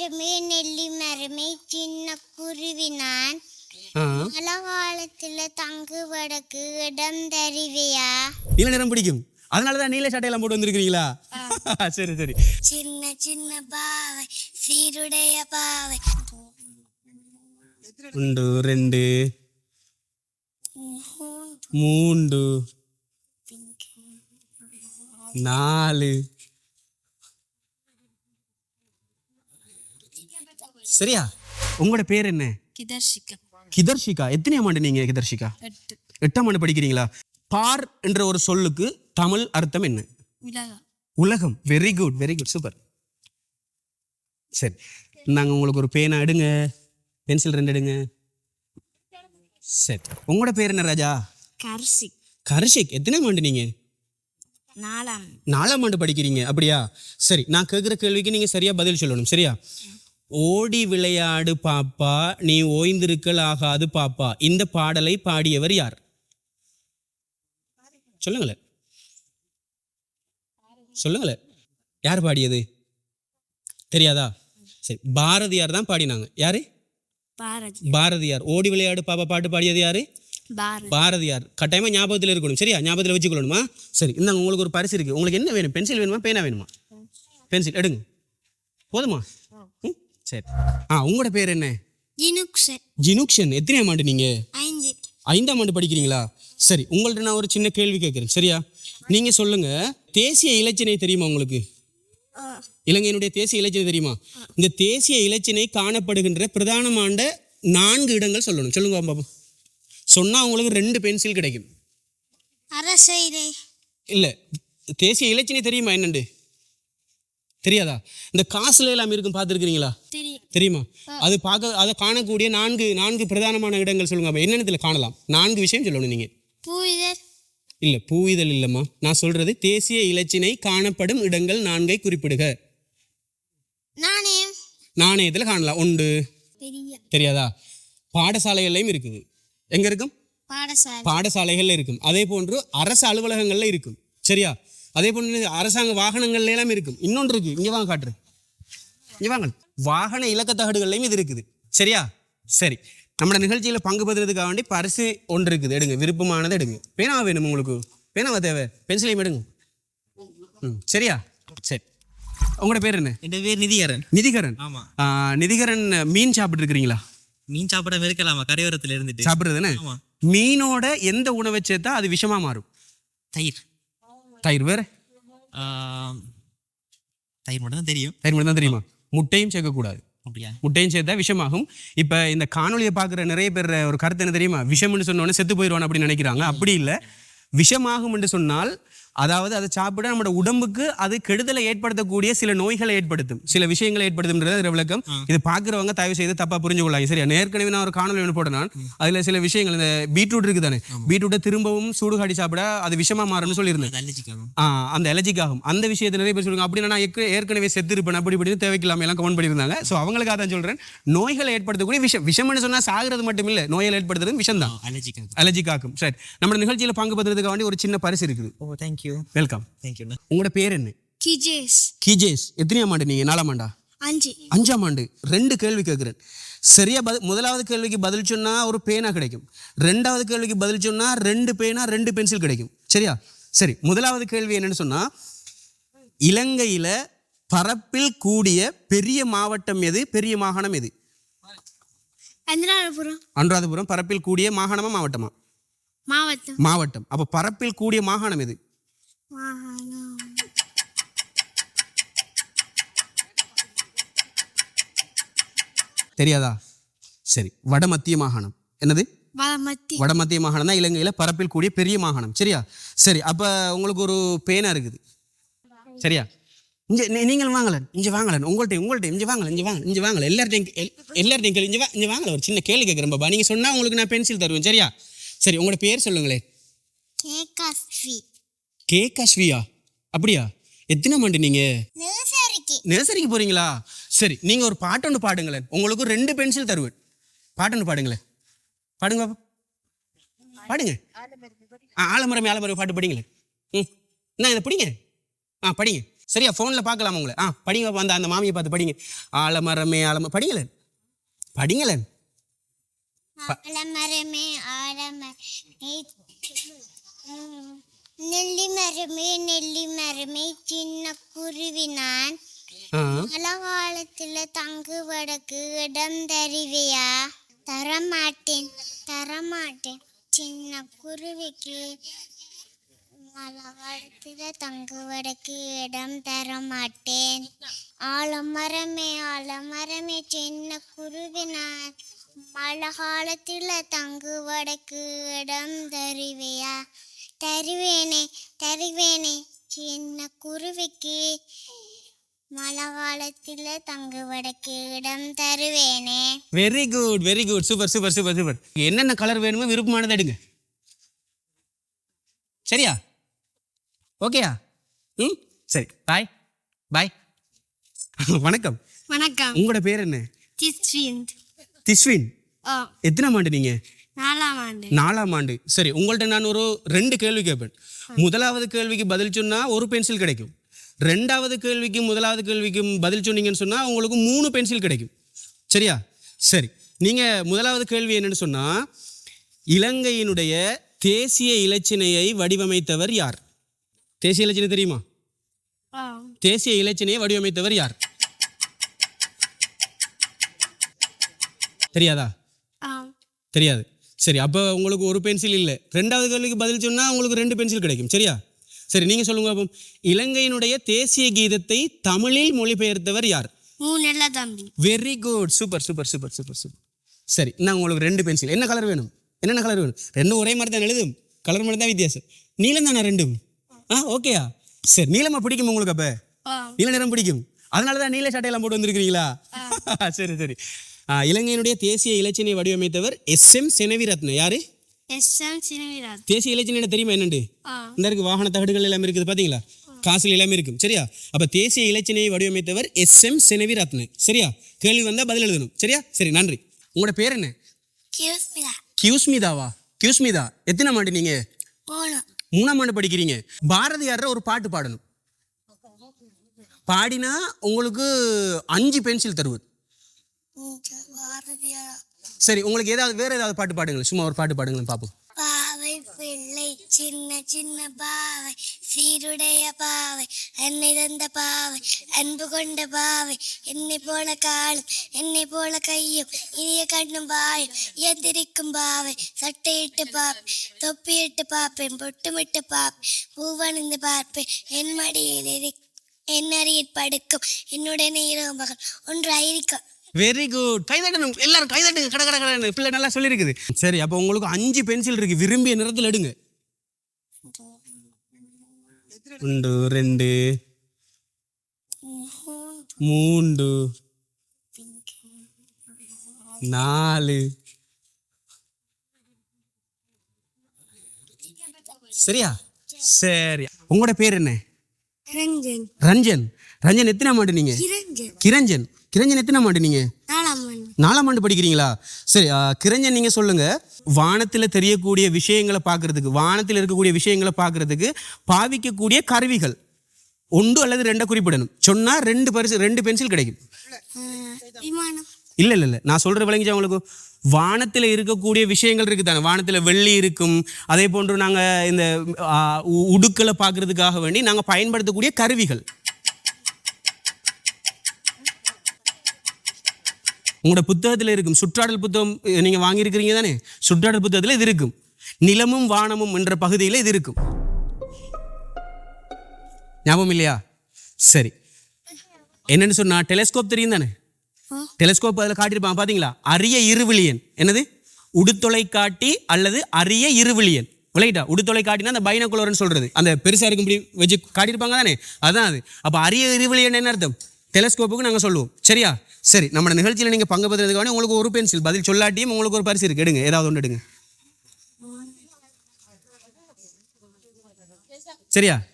மரமே நெல்லி மரமே சின்ன குருவி நான். மழை காலத்துல தங்கு வடக்கு இடம் தருவியா? நீல நிறம் பிடிக்கும். அதனால தான் நீல சட்டையெல்லாம் போட்டு வந்திருக்கிறீங்களா? சரி சரி. சின்ன சின்ன பாவை சீருடைய பாவை. ஒன்று ரெண்டு. மூன்று. நாலு. சரியா? உங்களோட பேர் என்ன? கிதர்ஷிகா. கிதர்ஷிகா. எத்தனையாம் ஆண்டு நீங்க கிதர்ஷிகா? எட்டு. எட்டாம் ஆண்டு படிக்கிறீங்களா? பார் என்ற ஒரு சொல்லுக்கு தமிழ் அர்த்தம் என்ன? உலகா உலகம். Very good very good super சரி. நாங்கள் உங்களுக்கு ஒரு பேனா எடுங்க. பென்சில் ரெண்டு எடுங்க. சரி. உங்களோட பேர் என்ன ராஜா? கர்ஷி கர்ஷிக். எத்தனை ஆண்டு நீங்க? நாலாம். நாலாம் ஆண்டு படிக்கிறீங்க. அப்படியா? சரி. நான் கேட்குற கேள்விக்கு நீங்க சரியா பதில் சொல்லணும். சரியா? ஓடி விளையாடு பாப்பா நீ ஓய்ந்திருக்கல் ஆகாது பாப்பா. இந்த பாடலை பாடியவர் யார்? சொல்லுங்களேன். சொல்லுங்களேன். யார் பாடியது? தெரியாதா? சரி பாரதியார் தான் பாடினாங்க. யாரு? பாரதி. பாரதியார். ஓடி விளையாடு பாப்பா பாட்டு பாடியது யாரு? பாரதி. பாரதியார். கட்டாயமா ஞாபகத்தில் இருக்கணும். சரியா? ஞாபகத்தில் வச்சுக்கொள்ளணுமா? சரி இந்தாங்க உங்களுக்கு ஒரு பரிசு இருக்கு. உங்களுக்கு என்ன வேணும்? பென்சில் வேணுமா? பேனா வேணுமா? பென்சில் எடுங்க. போதுமா? ம், சரி. ஆ உங்களோட பேர் என்ன? ஜினுக்ஷ ஜினுக்ஷன் எத்தனையாம் ஆண்டு நீங்க? ஐந்து. ஐந்தாம் ஆண்டு படிக்கிறீங்களா? சரி உங்கள்ட்ட நான் ஒரு சின்ன கேள்வி கேட்குறேன். சரியா? நீங்க சொல்லுங்க. தேசிய இலச்சினை தெரியுமா உங்களுக்கு? இலங்கையினுடைய தேசிய இலச்சினை தெரியுமா? இந்த தேசிய இலச்சினை காணப்படுகின்ற பிரதானமான நான்கு இடங்கள் சொல்லணும். சொல்லுங்க பாப்போம் சொன்னா உங்களுக்கு ரெண்டு பென்சில் கிடைக்கும். அரசைரை இல்லை தேசிய இலச்சினை தெரியுமா என்னண்டு? தெரியாதா? இந்த காசுல எல்லாம் இருக்கும் பார்த்துருக்கிறீங்களா? தெரியும். தெரியுமா? அது பார்க்க அதை காணக்கூடிய நான்கு நான்கு பிரதானமான இடங்கள் சொல்லுங்க என்னென்னத்துல காணலாம்? நான்கு விஷயம் சொல்லணும் நீங்க. இல்ல பூவிதழ் இல்லம்மா. நான் சொல்றது தேசிய இலச்சினை காணப்படும் இடங்கள் நான்கை குறிப்பிடுக. நாணயம். நாணயத்துல காணலாம். உண்டு தெரியாதா? பாடசாலைகள்லையும் இருக்குது. எங்க இருக்கும்? பாடசாலை. பாடசாலைகள்ல இருக்கும். அதே போன்று அரசு அலுவலகங்கள்ல இருக்கும். சரியா? அதே போன்று அரசாங்க வாகனங்கள்ல எல்லாம் இருக்கும் இன்னொன்று இருக்கு. இங்க வாங்க காட்டுறேன். இங்க வாங்க. வாகன இலக்கத்தகடுகள்லையும் இது இருக்குது. சரியா? சரி. நம்ம நிகழ்ச்சியில பங்கு பெறுறதுக்காக வேண்டி பரிசு ஒன்று இருக்குது. எடுங்க. விருப்பமானதை எடுங்க. பேனாவா வேணும் உங்களுக்கு. பேனாவா தேவை? பென்சிலையும் எடுங்க. ம். சரியா? சரி. உங்களோட பேர் என்ன? என் பேர் நிதிகரன். நிதிகரன். ஆமா. நிதிகரன் மீன் சாப்பிட்டு இருக்கிறீங்களா? மீன் சாப்பிடாம இருக்கலாமா கரையோரத்துல இருந்துட்டு. சாப்பிட்றதுன்னு மீனோட எந்த உணவை சேர்த்தா அது விஷமா மாறும்? தயிர். தயிர் வேற? தயிர் மட்டும் தான் தெரியும். தயிர் மட்டும் தான் தெரியுமா? முட்டையும் சேர்க்கக்கூடாது. முட்டையும் சேர்த்தா விஷமாகும். இப்போ இந்த காணொலியை பார்க்குற நிறைய பேர் ஒரு கருத்து என்ன தெரியுமா? விஷம்னு சொன்ன உடனே செத்து போயிடுவான் அப்படின்னு நினைக்கிறாங்க. அப்படி இல்லை. விஷமாகும் என்று சொன்னால் அதாவது அதை சாப்பிட நம்மளோட உடம்புக்கு அது கெடுதலை ஏற்படுத்தக்கூடிய சில நோய்களை ஏற்படுத்தும். சில விஷயங்களை ஏற்படுத்தும்ன்றது விளக்கம். இது பார்க்குறவங்க தயவு செய்து தப்பா புரிஞ்சு கொள்ளாங்க சரியா? ஏற்கனவே நான் ஒரு காணொலி ஒன்று போட்டேன் அதில் சில விஷயங்கள் இந்த பீட்ரூட் இருக்குது தானே பீட்ரூட்டை திரும்பவும் சூடுகாடி சாப்பிட அது விஷமா மாறும்னு சொல்லியிருந்தேன். அந்த அலர்ஜிக் ஆகும். அந்த விஷயத்தை நிறைய பேர் சொல்லுங்க அப்படின்னா நான் ஏற்க- ஏற்கனவே செத்துருப்பேன். அப்படி இப்படி தேவைக்கில்லாம எல்லாம் கமெண்ட் பண்ணியிருந்தாங்க. ஸோ அவங்களுக்காக தான் சொல்றேன். நோய்களை ஏற்படுத்தக்கூடிய விஷம் விஷம்னு சொன்னா சாகிறது மட்டும் இல்லை. நோய்களை ஏற்படுத்துறது விஷம் தான் அலர்ஜிக்காகும் அலர்ஜிக் ஆகும். சரி. நம்ம நிகழ்ச்சியில் பங்கு பெறுறதுக்காக வேண்டி ஒரு சின்ன பரிசு இருக்குது. ஓ தேங்க்யூ வெல்கம் தேங்க்யூண்ணா உங்களோட பேர் என்ன? கிஜேஸ். கிஜேஸ். எத்தனையாம் ஆண்டு நீங்க? நாலாம் ஆண்டா? அஞ்சு. அஞ்சாம் ஆண்டு. ரெண்டு கேள்வி கேட்குறேன். சரியா பதில் முதலாவது கேள்விக்கு பதில் சொன்னா ஒரு பேனா கிடைக்கும். ரெண்டாவது கேள்விக்கு பதில் சொன்னா ரெண்டு பேனா ரெண்டு பென்சில் கிடைக்கும். சரியா? சரி முதலாவது கேள்வி என்னன்னு சொன்னா இலங்கையில பரப்பில் கூடிய பெரிய மாவட்டம் எது? பெரிய மாகாணம் எது? அனுராதபுரம் அனுராதபுரம் பரப்பில் கூடிய மாகாணமா மாவட்டமா? மாவட்டம். மாவட்டம். அப்ப பரப்பில் கூடிய மாகாணம் எது? தெரியாதா? சரி வடமத்திய மாகாணம். என்னது? வடமத்திய. மாகாணம் தான் இலங்கையில் பரப்பில் கூடிய பெரிய மாகாணம். சரியா? சரி அப்போ உங்களுக்கு ஒரு பேனா இருக்குது. சரியா? இங்கே நீங்கள் வாங்கலன் இங்கே வாங்கலன் உங்கள்கிட்ட உங்கள்கிட்ட இங்கே வாங்கல இங்கே வாங்க இங்கே வாங்கல எல்லார்ட்டையும் எல்- எல்லார்ட்டையும் இங்கே வா இங்கே வாங்கல ஒரு சின்ன கேள்வி கேட்குறேன் பாபா நீங்கள் சொன்னால் உங்களுக்கு நான் பென்சில் தருவேன். சரியா? சரி உங்களோட பேர் சொல்லுங்களேன். கே கஸ்வியா அப்படியா? எத்தனை ஆண்டு நீங்கள் நர்சரிக்கு. போகிறீங்களா சரி நீங்கள் ஒரு பாட்டு ஒன்று பாடுங்களேன். உங்களுக்கு ரெண்டு பென்சில் தருவேன். பாட்டு ஒன்று பாடுங்களேன். பாடுங்க பாப்பா. பாடுங்க. ஆ ஆலமரம் ஆலமரம் பாட்டு படிங்களேன். ம். என்ன இதை படிங்க? ஆ படிங்க. சரியா ஃபோனில் பார்க்கலாம் உங்களை. ஆ படிங்க பாப்பா, அந்த அந்த மாமியை பார்த்து படிங்க. ஆலமரமே ஆலம படிங்களேன். படிங்களேன். ஆலமரமே ஆலமரமே மரமே நெல்லி மரமே சின்ன குருவி நான். காலத்துல தங்குவதற்கு இடம் தருவியா? தரமாட்டேன் தரமாட்டேன். சின்ன குருவிக்கு மழை காலத்துல தங்குவதற்கு இடம் தரமாட்டேன். ஆலமரமே ஆலமரமே சின்ன குருவி நான். மழை காலத்துல தங்குவதற்கு இடம் தருவியா? தருவேனே தருவேனே. சின்ன குருவிக்கு மழை காலத்துல தங்குவதற்கு இடம் தருவேனே. Very good very good super super super super என்னென்ன கலர் வேணுமோ விருப்பமானதை எடுங்க. சரியா? ஓகேயா ம்? சரி. பாய் பாய் வணக்கம். வணக்கம். உங்களோட பேர் என்ன? திஸ்வின். ஓ எத்தனாம் ஆண்டு நீங்க? நாலாம் ஆண்டு. சரி உங்கள்ட்ட நான் ஒரு ரெண்டு கேள்வி கேட்பேன் முதலாவது கேள்விக்கு பதில் சொன்னா ஒரு பென்சில் கிடைக்கும். ரெண்டாவது கேள்விக்கு முதலாவது கேள்விக்கும் பதில் சொன்னீங்கன்னு சொன்னா உங்களுக்கு மூணு பென்சில் கிடைக்கும். சரியா? சரி நீங்க முதலாவது கேள்வி என்னன்னு சொன்னா இலங்கையினுடைய தேசிய இலச்சினையை வடிவமைத்தவர் யார்? தேசிய இலச்சினை தெரியுமா? தேசிய இலச்சினையை வடிவமைத்தவர் யார்? தெரியாதா? தெரியாது. சரி அப்போ உங்களுக்கு ஒரு பென்சில் இல்லை. ரெண்டாவது கேள்விக்கு பதில் சொன்னால் உங்களுக்கு ரெண்டு பென்சில் கிடைக்கும். சரியா? சரி நீங்கள் சொல்லுங்க அப்போ. இலங்கையினுடைய தேசிய கீதத்தை தமிழில் மொழிபெயர்த்தவர் யார்? Very good super super super super super சரி நான் உங்களுக்கு ரெண்டு பென்சில் என்ன கலர் வேணும்? என்னென்ன கலர் வேணும்? ரெண்டும் ஒரே மாதிரி தான் எழுதும். கலர் மட்டும் தான் வித்தியாசம். நீலம் தானே ரெண்டும்? ஆ ஓகேயா சரி நீளமாக பிடிக்கும் உங்களுக்கு அப்போ? நீல நிறம் பிடிக்கும். அதனால தான் நீல சட்டையெல்லாம் போட்டு வந்திருக்கிறீங்களா? சரி சரி. இலங்கையினுடைய தேசிய இலச்சினை வடிவமைத்தவர் எஸ் எம் செனவிரத்ன யாரு? தேசிய இலச்சினை தெரியுமா என்னண்டு? இந்த இருக்கு வாகன தகடுகள் எல்லாமே இருக்குது பாத்தீங்களா? காசுல எல்லாமே இருக்கும் சரியா? அப்ப தேசிய இலச்சினையை வடிவமைத்தவர் எஸ் எம் செனவிரத்ன சரியா? கேள்வி வந்தா பதில் எழுதணும் சரியா? சரி நன்றி. உங்களோட பேர் என்ன? கியூஸ்மிதா. கியூஸ்மிதாவா? கியூஸ்மிதா எத்தனை ஆண்டு நீங்க? மூணாம். ஆண்டு படிக்கிறீங்க. பாரதியார ஒரு பாட்டு பாடணும். பாடினா உங்களுக்கு அஞ்சு பென்சில் தருவது சரி உங்களுக்கு ஏதாவது வேற ஏதாவது பாட்டு பாடுங்களேன் சும்மா ஒரு பாட்டு பாடுங்களேன் பார்ப்போம். பாவை பிள்ளை சின்ன சின்ன பாவை சீருடைய பாவை என்னை தந்த பாவை அன்பு கொண்ட பாவை என்னை போல காலும் என்னை போல கையும் இனிய கண்ணும் வாயும் எந்திரிக்கும் பாவை சட்டையிட்டு பார்ப்பேன் தொப்பியிட்டு பார்ப்பேன் பொட்டுமிட்டு பார்ப்பேன் பூவணிந்து பார்ப்பேன் என் மடியில் இரு என் அருகில் படுக்கும் என்னுடனே இரவு மகள் ஒன்றாயிருக்கும் வெரி குட் கைதட்டணும் எல்லாரும் கைதட்டுங்க கட கட கடன்னு பிள்ளை நல்லா சொல்லியிருக்குது சரி அப்போ உங்களுக்கு அஞ்சு பென்சில் இருக்கு. விரும்பிய நிறத்தில் எடுங்க. ஒன்று ரெண்டு மூன்று நாலு. சரியா? சரி. உங்களோட பேர் என்ன? ரஞ்சன். ரஞ்சன். ரஞ்சன் எத்தனை ஆண்டு நீங்க? கிரஞ்சன். கிரஞ்சன் எத்தனை ஆண்டு நீங்க? நாலாம் ஆண்டு. படிக்கிறீங்களா? சரி கிரஞ்சன் நீங்க சொல்லுங்க. வானத்துல தெரியக்கூடிய விஷயங்களை பார்க்கிறதுக்கு வானத்தில் இருக்கக்கூடிய விஷயங்களை பார்க்கிறதுக்கு பாவிக்கக்கூடிய கருவிகள். ஒன்று அல்லது ரெண்டை குறிப்பிடணும். சொன்னா ரெண்டு பரிசு ரெண்டு பென்சில் கிடைக்கும். இல்ல இல்ல இல்ல. நான் சொல்ற விளங்கிச்சா உங்களுக்கு? வானத்துல இருக்கக்கூடிய விஷயங்கள் இருக்கு தானே வானத்துல வெள்ளி இருக்கும். அதே போன்று நாங்க இந்த உடுக்களை பார்க்கிறதுக்காக வேண்டி நாங்க பயன்படுத்தக்கூடிய கருவிகள். உங்களோட புத்தகத்தில் இருக்கும். சுற்றாடல் புத்தகம் அஹ், நீங்க வாங்கியிருக்கிறீங்க தானே? சுற்றாடல் புத்தகத்தில் இது இருக்கும். நிலமும் வானமும் என்ற பகுதியில் இது இருக்கும். ஞாபகம் இல்லையா? சரி. என்னன்னு சொன்னா டெலஸ்கோப் தெரியும் தானே? டெலஸ்கோப் அதில் காட்டியிருப்பாங்க பார்த்தீங்களா அரிய இருவிழியன் என்னது? உடுத்தொலைக்காட்டி அல்லது அரிய இருவிழியன் விளையிட்டா உடுத்தொலைக்காட்டினா அந்த பைனகுலர்னு சொல்றது. அந்த பெருசா இருக்கும் இப்படி வச்சு காட்டியிருப்பாங்க தானே? அதான் அது. அப்போ அரிய இருவிழியன் என்ன அர்த்தம்? டெலஸ்கோப்புக்கு நாங்கள் சொல்லுவோம். சரியா? சரி நம்ம நிகழ்ச்சியில் நீங்கள் பங்கு பெறுறதுக்கான உங்களுக்கு ஒரு பென்சில் பதில் சொல்லாட்டியும் உங்களுக்கு ஒரு பரிசு இருக்கு. எடுங்க ஏதாவது ஒன்று எடுங்க. சரியா?